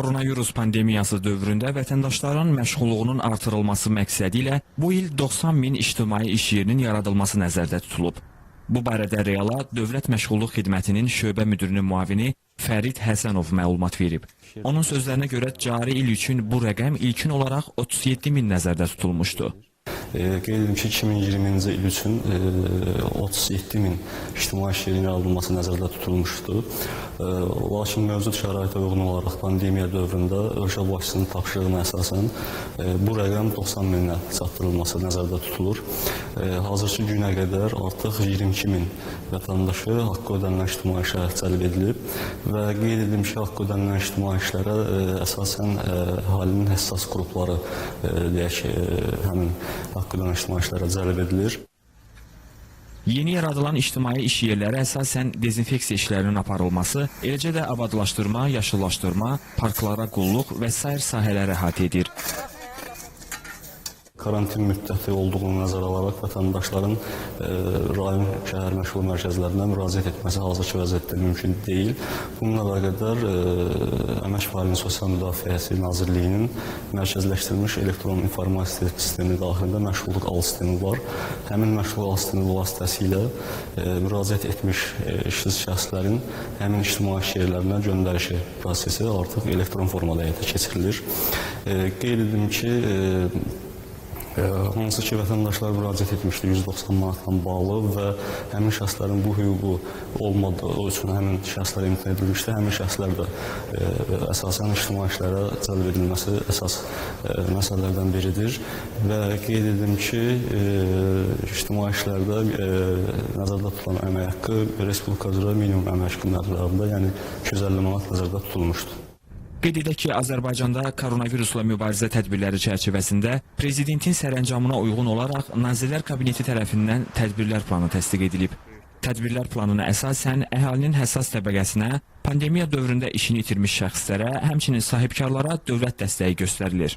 koronavirus pandemiyası dövründə vətəndaşların məşğulluğunun artırılması məqsədilə bu il 90 min ictimai iş yerinin yaradılması nəzərdə tutulub. Bu barədə Reala Dövlət Məşğulluq Xidmətinin şöbə müdirinin müavini Fərid Həsənov məlumat verib. Onun sözlərinə görə cari il üçün bu rəqəm ilkin olaraq 37 min nəzərdə tutulmuşdu. E, qeyd edim ki, 2020-ci il üçün e, 37 min ictimai iş yerinin yaradılması nəzərdə tutulmuşdu. E, lakin mövcud şəraitə uyğun olaraq pandemiya dövründə ölkə başçısının tapşırığına əsasən e, bu rəqəm 90 minə çatdırılması nəzərdə tutulur. E, hazırki günə qədər artıq 22 min vətəndaşı haqqı ödənilən ictimai işlərə cəlb edilib və qeyd edim ki, haqqı ödənilən ictimai işlərə e, əsasən əhalinin həssas qrupları deyək həmin haqqı ödənilən ictimai işlərə cəlb edilir. Yeni yaradılan ictimai iş yerləri əsasən dezinfeksiya işlərinin aparılması, eləcə də abadlaşdırma, yaşıllaşdırma, parklara qulluq və sair sahələri əhatə edir. Karantin müddəti olduğunu nəzərə alaraq vətəndaşların e, rayon şəhər məşğul mərkəzlərinə müraciət etməsi hazırki vəziyyətdə mümkün deyil. Bununla əlaqədar e, Əmək və Əhalinin Sosial Müdafiəsi Nazirliyinin mərkəzləşdirilmiş elektron informasiya sistemi daxilində məşğulluq al sistemi var. Həmin məşğulluq al sistemi vasitəsilə e, müraciət etmiş e, işsiz şəxslərin həmin ictimai yerlərinə göndərişi prosesi artıq elektron formada həyata keçirilir. Qeyd edim ki, Hansı ki, vətəndaşlar müraciət etmişdi 190 manatla bağlı və həmin şəxslərin bu hüququ olmadığı üçün həmin şəxslər imtina edilmişdi. Həmin şəxslər də ə, əsasən ictimai işlərə cəlb edilməsi əsas ə, məsələlərdən biridir və qeyd edim ki, ə, ictimai işlərdə nəzərdə tutulan əmək haqqı respublika üzrə minimum əmək haqqı məbləğində, yəni 250 manat nəzərdə tutulmuşdur. Qeyd edək ki, Azərbaycanda koronavirusla mübarizə tədbirləri çərçivəsində prezidentin sərəncamına uyğun olaraq Nazirlər Kabineti tərəfindən tədbirlər planı təsdiq edilib. Tədbirlər planına əsasən əhalinin həssas təbəqəsinə, pandemiya dövründə işini itirmiş şəxslərə, həmçinin sahibkarlara dövlət dəstəyi göstərilir.